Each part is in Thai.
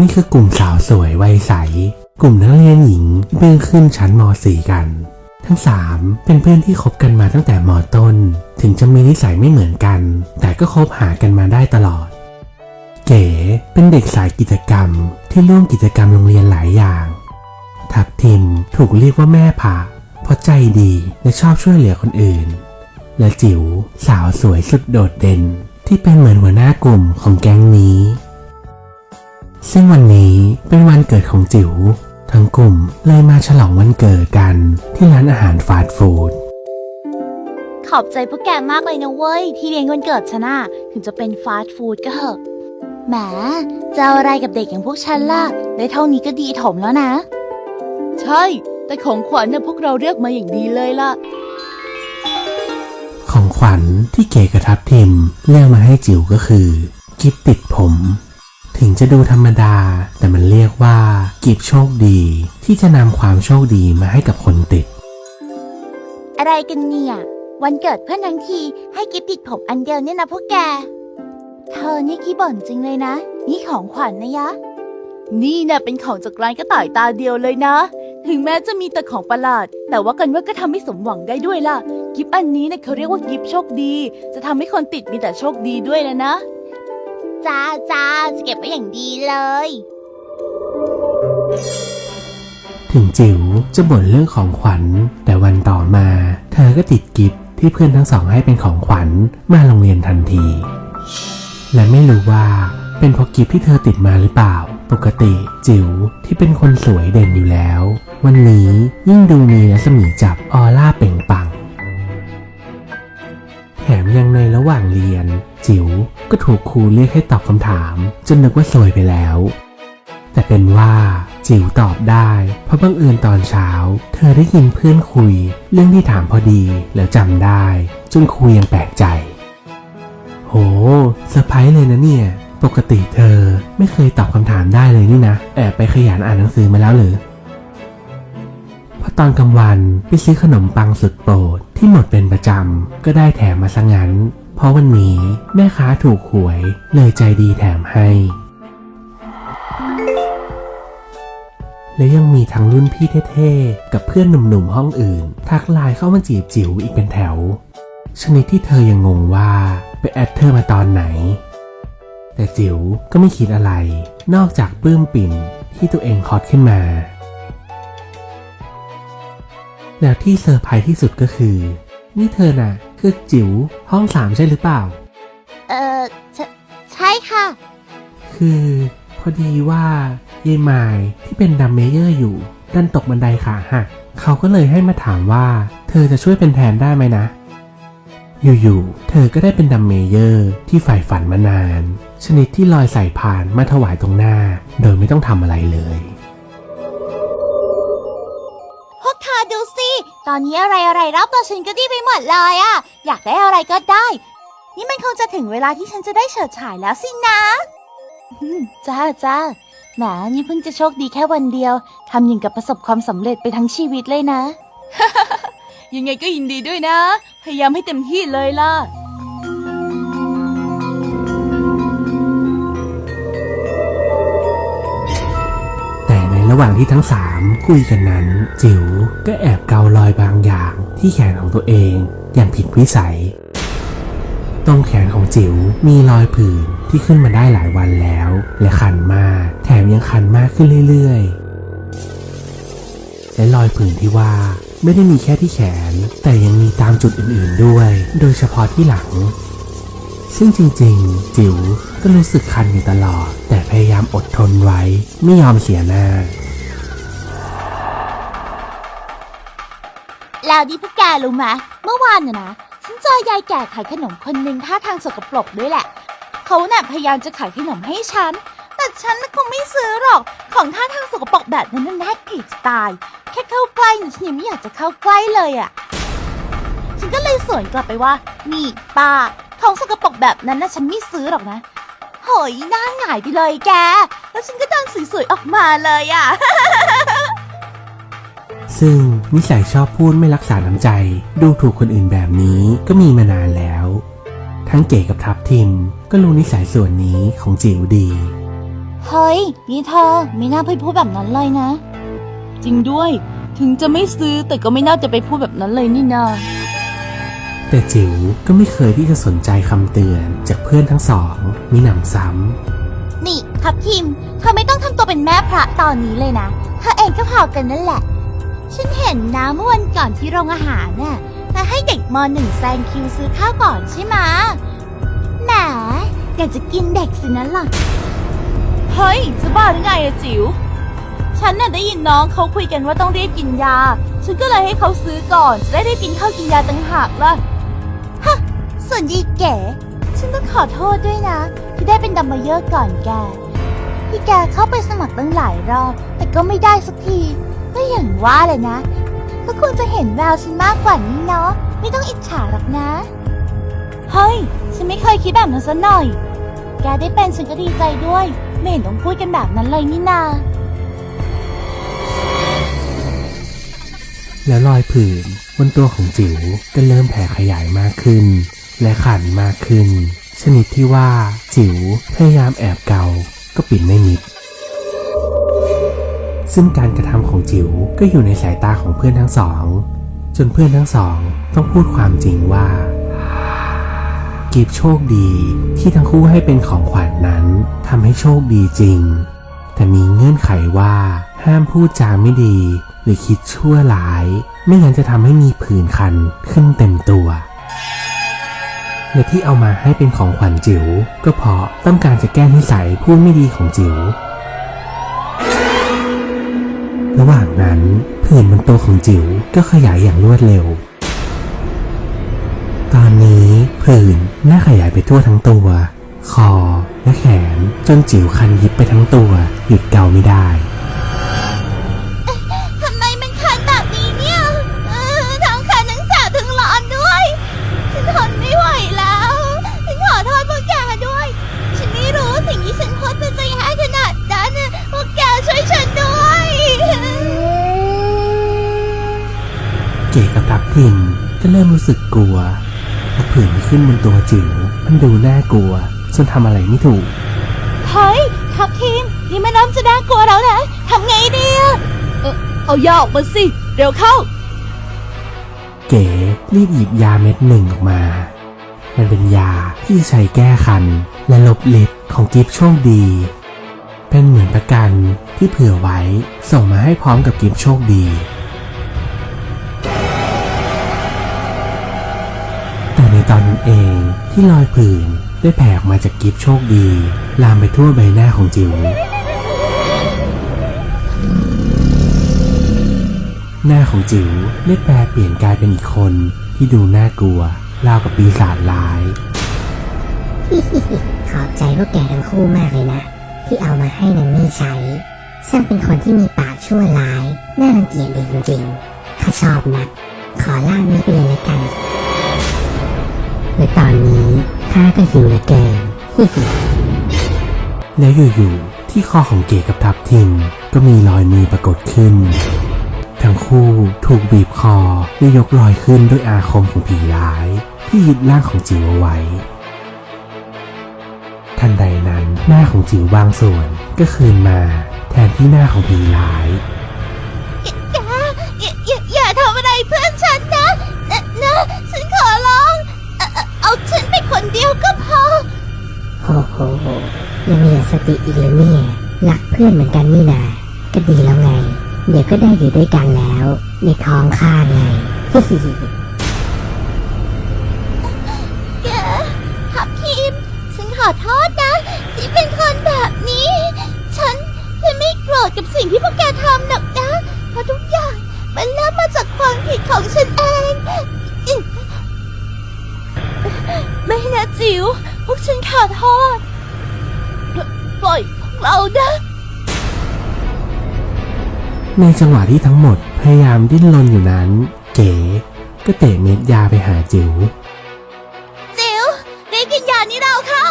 นี่คือกลุ่มสาวสวยวัยใส กลุ่มนักเรียนหญิงเพิ่งขึ้นชั้นม .4 กัน ทั้งสามเป็นเพื่อนที่คบกันมาตั้งแต่มต้น ถึงจะมีนิสัยไม่เหมือนกัน แต่ก็คบหากันมาได้ตลอด เก๋เป็นเด็กสายกิจกรรมที่ร่วมกิจกรรมโรงเรียนหลายอย่าง ทับทิมถูกเรียกว่าแม่ผาเพราะใจดีและชอบช่วยเหลือคนอื่น และจิ๋วสาวสวยสุดโดดเด่น ที่เป็นเหมือนหัวหน้ากลุ่มของแก๊งนี้ ซึ่งวันนี้เป็นวันเกิดของจิ๋วทั้งกลุ่มเลยมาฉลองวันเกิดกันที่ร้านอาหารฟาสต์ฟู้ดขอบใจพวกแกมากเลยนะเว้ย ที่เลี้ยงวันเกิดฉันน่ะถึงจะเป็นฟาสต์ฟู้ดก็เหอะแหมจะเอาอะไรกับเด็กอย่างพวกฉันล่ะ ได้เท่านี้ก็ดีถมแล้วนะ ใช่ แต่ของขวัญเนี่ยพวกเราเรียกมาอย่างดีเลยล่ะ ของขวัญที่เก๋กับทับทิมเลือกมาให้จิ๋วก็คือกิฟติดผม ถึงจะดูธรรมดา แต่มันเรียกว่ากิฟโชคดีที่จะนำความโชคดีมาให้กับคนติด อะไรกันเนี่ย วันเกิดเพื่อนทั้งทีให้กิฟติดผมอันเดียวเนี่ยนะพวกแก เธอนี่ขี้บ่นจริงเลยนะ นี่ของขวัญนะยะ นี่น่ะเป็นของจากร้านกระต่ายตาเดียวเลยนะ ถึงแม้จะมีแต่ของประหลาด แต่ว่ากันว่าก็ทำให้สมหวังได้ด้วยล่ะ กิฟอันนี้เนี่ยเขาเรียกว่ากิฟโชคดี จะทำให้คนติดมีแต่โชคดีด้วยนะนะ จ้าจ้าจะเก็บไว้อย่างดีเลย ถึงจิ๋วจะบ่นเรื่องของขวัญ แต่วันต่อมา เธอก็ติดกิฟที่เพื่อนทั้งสองให้เป็นของขวัญมาโรงเรียนทันที และไม่รู้ว่าเป็นเพราะกิฟที่เธอติดมาหรือเปล่า ปกติจิ๋วที่เป็นคนสวยเด่นอยู่แล้ว วันนี้ยิ่งดูมีรัศมีจับออร่าเปล่งปัง แถมยังในระหว่างเรียน จิ๋วก็ถูกครูเรียกให้ตอบคำถาม จนนึกว่าสวยไปแล้ว แต่เป็นว่าจิ๋วตอบได้ เพราะบังเอิญตอนเช้า เธอได้ยินเพื่อนคุย เรื่องที่ถามพอดีแล้วจำได้ จนครูยังแปลกใจ โหเซอร์ไพรส์เลยนะเนี่ย ปกติเธอไม่เคยตอบคำถามได้เลยนี่นะแอบไปขยันอ่านหนังสือมาแล้วหรือพอตอนกลางวันไปซื้อขนมปังสุดโปรดที่หมดเป็นประจำก็ได้แถมมาซะงั้น เพราะวันนี้แม่ค้าถูกหวยเลยใจดีแถมให้ และยังมีทั้งรุ่นพี่เท่ๆ กับเพื่อนหนุ่มๆห้องอื่น ทักไลน์เข้ามาจีบจิ๋วอีกเป็นแถว ชนิดที่เธอยังงงว่าไปแอดเธอมาตอนไหน แต่จิ๋วก็ไม่คิดอะไร นอกจากปลื้มปิ่มที่ตัวเองคอดขึ้นมาแล้วที่เซอร์ไพรส์ที่สุดก็คือ นี่เธอน่ะ คือจิ๋วห้องสามใช่หรือเปล่า เออใช่ใช่ค่ะ คือพอดีว่ายายไมายที่เป็นดัมเมเยอร์อยู่ดันตกบันไดขาหักเขาก็เลยให้มาถามว่า เธอจะช่วยเป็นแทนได้ไหมนะ อยู่ๆ เธอก็ได้เป็นดัมเมเยอร์ที่ใฝ่ฝันมานาน ชนิดที่ลอยใส่พานมาถวายตรงหน้า โดยไม่ต้องทำอะไรเลย พวกเธอดูสิ ตอนนี้อะไรอะไรรอบตัวฉันก็ดีไปหมดเลยอะอยากได้อะไรก็ได้ นี่มันคงจะถึงเวลาที่ฉันจะได้เฉิดฉายแล้วสินะจ้าจ้าแหมนี่เพิ่งจะโชคดีแค่วันเดียวทำอย่างกับประสบความสำเร็จไปทั้งชีวิตเลยนะ ยังไงก็ยินดีด้วยนะ พยายามให้เต็มที่เลยล่ะ ระหว่างที่ทั้งสามคุยกันนั้น จิ๋วก็แอบเการอยบางอย่างที่แขนของตัวเองอย่างผิดวิสัย ตรงแขนของจิ๋วมีรอยผื่นที่ขึ้นมาได้หลายวันแล้ว และคันมากแถมยังคันมากขึ้นเรื่อยๆ และรอยผื่นที่ว่าไม่ได้มีแค่ที่แขน แต่ยังมีตามจุดอื่นๆด้วย โดยเฉพาะที่หลัง ซึ่งจริงๆ จิ๋วก็รู้สึกคันอยู่ตลอด แต่พยายามอดทนไว้ ไม่ยอมเสียหน้า แล้วดิพวกแกรู้ไหมเมื่อวานน่ะนะฉันเจอยายแก่ขายขนมคนหนึ่งท่าทางสกปรกด้วยแหละ เขาน่ะพยายามจะขายขนมให้ฉัน แต่ฉันน่ะคงไม่ซื้อหรอก ของท่าทางสกปรกแบบนั้นน่าเกลียดจะตาย แค่เข้าใกล้นี่ฉันยังไม่อยากจะเข้าใกล้เลยอะ่ะ ฉันก็เลยสวนกลับไปว่า นี่ป้าของสกปรกแบบนั้นนะฉันไม่ซื้อหรอกนะเฮ้ยหน้าหงายไปเลยแก แล้วฉันก็เดินสวยๆออกมาเลยอะ ซึ่งนิสัยชอบพูดไม่รักษาน้ำใจ ดูถูกคนอื่นแบบนี้ก็มีมานานแล้ว ทั้งเก๋กับทับทิม ก็รู้นิสัยส่วนนี้ของจิ๋วดี เฮ้ยนี่เธอไม่น่าไปพูดแบบนั้นเลยนะ จริงด้วย ถึงจะไม่ซื้อแต่ก็ไม่น่าจะไปพูดแบบนั้นเลยนี่นาแต่จิ๋วก็ไม่เคยที่จะสนใจคำเตือนจากเพื่อนทั้งสองมิหนำซ้ำนี่ทับทิมเธอไม่ต้องทำตัวเป็นแม่พระตอนนี้เลยนะเธอเองก็พอกันนั่นแหละ ฉันเห็นนะเมื่อวันก่อนที่โรงอาหารน่ะเธอให้เด็กมหนึ่งแซงคิวซื้อข้าวก่อนใช่ไหมแหมอยากจะกินเด็กสินะล่ะเฮ้ยจะบ้าหรือไงอะจิ๋วฉันน่ะได้ยินน้องเขาคุยกันว่าต้องรีบกินยา ฉันก็เลยให้เขาซื้อก่อนจะได้ได้กินข้าวกินยาต่างหากล่ะส่วนยีเก๋ฉันต้องขอโทษด้วยนะ ที่ได้เป็นดัมเบลเยอร์ก่อนแกที่แกเข้าไปสมัครตั้งหลายรอบ แต่ก็ไม่ได้สักที ก็อย่างว่าเลยนะ ก็ควรจะเห็นแววฉันมากกว่านี้เนาะ ไม่ต้องอิจฉาหรอกนะ เฮ้ย ฉันไม่เคยคิดแบบนั้นซะหน่อย แกได้เป็นฉันก็ดีใจด้วย ไม่เห็นต้องพูดกันแบบนั้นเลยนี่นาแล้วรอยผื่นบนตัวของจิ๋วก็เริ่มแผ่ขยายมากขึ้น และขันมากขึ้น ชนิดที่ว่าจิ๋วพยายามแอบเกาก็ปิดไม่มิด ซึ่งการกระทำของจิ๋วก็อยู่ในสายตาของเพื่อนทั้งสอง จนเพื่อนทั้งสองต้องพูดความจริงว่ากิฟโชคดีที่ทั้งคู่ให้เป็นของขวัญนนั้นทำให้โชคดีจริง แต่มีเงื่อนไขว่าห้ามพูดจาไม่ดี หรือคิดชั่วร้าย ไม่งั้นจะทำให้มีผื่นคันขึ้นเต็มตัวและที่เอามาให้เป็นของขวัญจิ๋วก็เพราะต้องการจะแก้นิสัยพูดไม่ดีของจิ๋ว ระหว่างนั้นผื่นบนตัวของจิ๋วก็ขยายอย่างรวดเร็ว ตอนนี้ผื่นน้าขยายไปทั่วทั้งตัว คอและแขนจนจิ๋วคันยิบไปทั้งตัว หยุดเกาไม่ได้ กับทับทิมก็เริ่มรู้สึกกลัวเพราะผื่นที่ขึ้นบนตัวจิ๋วมันดูน่ากลัวจนทำอะไรไม่ถูก เฮ้ยทับทีม นี่มันเริ่มจะน่ากลัวแล้วนะทำไงดีอะเอายาออกมาสิ เร็วเข้า เก๋รีบหยิบยาเม็ดหนึ่งออกมา มันเป็นยาที่ใช้แก้คัน และลบฤทธิ์ของกิฟโชคดี เป็นเหมือนประกันที่เผื่อไว้ส่งมาให้พร้อมกับกิฟโชคดี ต่ในตอนนั้นเองที่รอยผื่นได้แผ่ออกมาจากกิฟโชคดี ลามไปทั่วใบหน้าของจิ๋วหน้าของจิ๋วได้แปลเปลี่ยนกลายเป็นอีกคนที่ดูน่ากลัวราวกับปีศาจร้าย ขอบใจพวกแกทั้งคู่มากเลยนะ ที่เอามาให้นันนี่ใช้ช่างเป็นคนที่มีปากชั่วร้าย น่ารังเกียจดีจริงๆข้าชอบนะ ขอล่างนี้ไปเลยละกัน และตอนนี้ข้าก็หิวเหลือเกินแล้วอยู่ๆที่คอของเก๋กับทับทิมก็มีรอยมือปรากฏขึ้น ทั้งคู่ถูกบีบคอและยกลอยขึ้นด้วยอาคมของผีร้าย ที่ยึดร่างของจิ๋วเอาไว้ ทันใดนั้นหน้าของจิ๋วบางส่วนก็คืนมา แทนที่หน้าของผีร้าย ยังเหลือสติอีกเลยเนี่ยรักเพื่อนเหมือนกันนี่นาก็ดีแล้วไง เดี๋ยวก็ได้อยู่ด้วยกันแล้ว ในท้องข้าไงแกทับทีม ฉันขอโทษนะ ที่เป็นคนแบบนี้ ฉันฉันไม่โกรธกับสิ่งที่พวกแกทำหรอกนะ เพราะทุกอย่างมันเริ่มมาจากความผิดของฉันเอง ไม่นะจิ๋วพวกฉันขอโทษ ปล่อยพวกเรานะ ในจังหวะที่ทั้งหมดพยายามดิ้นรนอยู่นั้น เก๋ก็เตะเม็ดยาไปหาจิ๋ว จิ๋วรีบกินยานี้เราเข้า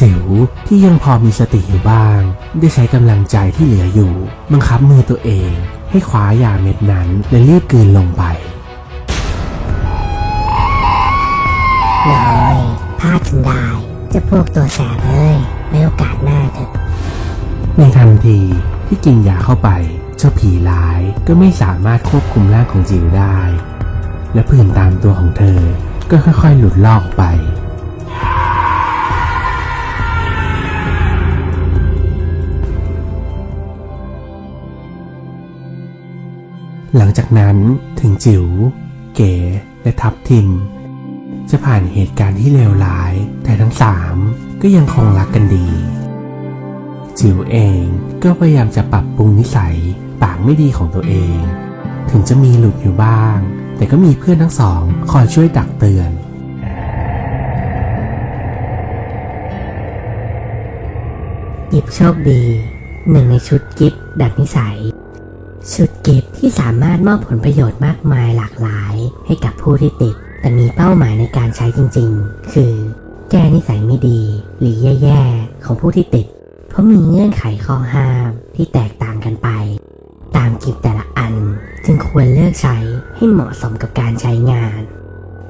จิ๋วที่ยังพอมีสติอยู่บ้าง ได้ใช้กำลังใจที่เหลืออยู่ บังคับมือตัวเอง ให้คว้ายาเม็ดนั้นและรีบกลืนลงไปน้อยพลาดจนได้เจะพวกตัวแสบเอ้ยไว้โอกาสหน้าเถอะ ในทันทีที่กินยาเข้าไป เจ้าผีร้ายก็ไม่สามารถควบคุมร่างของจิ๋วได้ และผื่นตามตัวของเธอก็ค่อยๆ หลุดลอกออกไป หลังจากนั้นถึงจิ๋ว เก๋และทับทิม จะผ่านเหตุการณ์ที่เลวร้าย แต่ทั้งสามก็ยังคงรักกันดี จิ๋วเองก็พยายามจะปรับปรุงนิสัยปากไม่ดีของตัวเอง ถึงจะมีหลุดอยู่บ้าง แต่ก็มีเพื่อนทั้งสองคอยช่วยตักเตือนหยิบโชคดีหนึ่งในชุดกิฟดัดนิสัย ชุดกิฟที่สามารถมอบผลประโยชน์มากมายหลากหลายให้กับผู้ที่ติด แต่มีเป้าหมายในการใช้จริงๆ คือ แก้นิสัยไม่ดี หรือแย่ๆ ของผู้ที่ติด เพราะมีเงื่อนไขข้อห้ามที่แตกต่างกันไป ตามกิฟต์แต่ละอัน จึงควรเลือกใช้ให้เหมาะสมกับการใช้งาน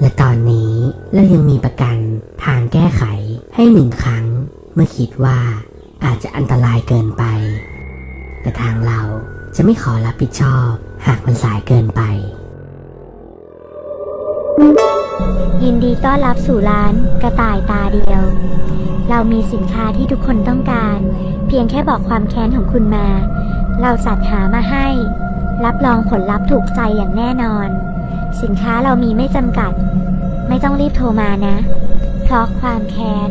และตอนนี้เรายังมีประกันทางแก้ไขให้หนึ่งครั้ง เมื่อคิดว่าอาจจะอันตรายเกินไป แต่ทางเราจะไม่ขอรับผิดชอบหากมันสายเกินไป ยินดีต้อนรับสู่ร้านกระต่ายตาเดียว เรามีสินค้าที่ทุกคนต้องการ เพียงแค่บอกความแค้นของคุณมา เราจัดหามาให้ รับรองผลลัพธ์ถูกใจอย่างแน่นอน สินค้าเรามีไม่จำกัด ไม่ต้องรีบโทรมานะ เพราะความแค้น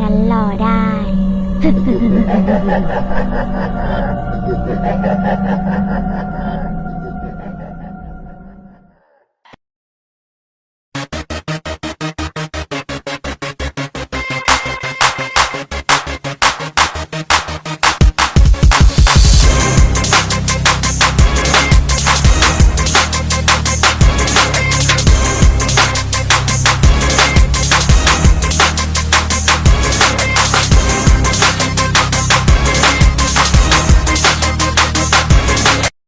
นั้นรอได้ Ha ha ha ha ha ha!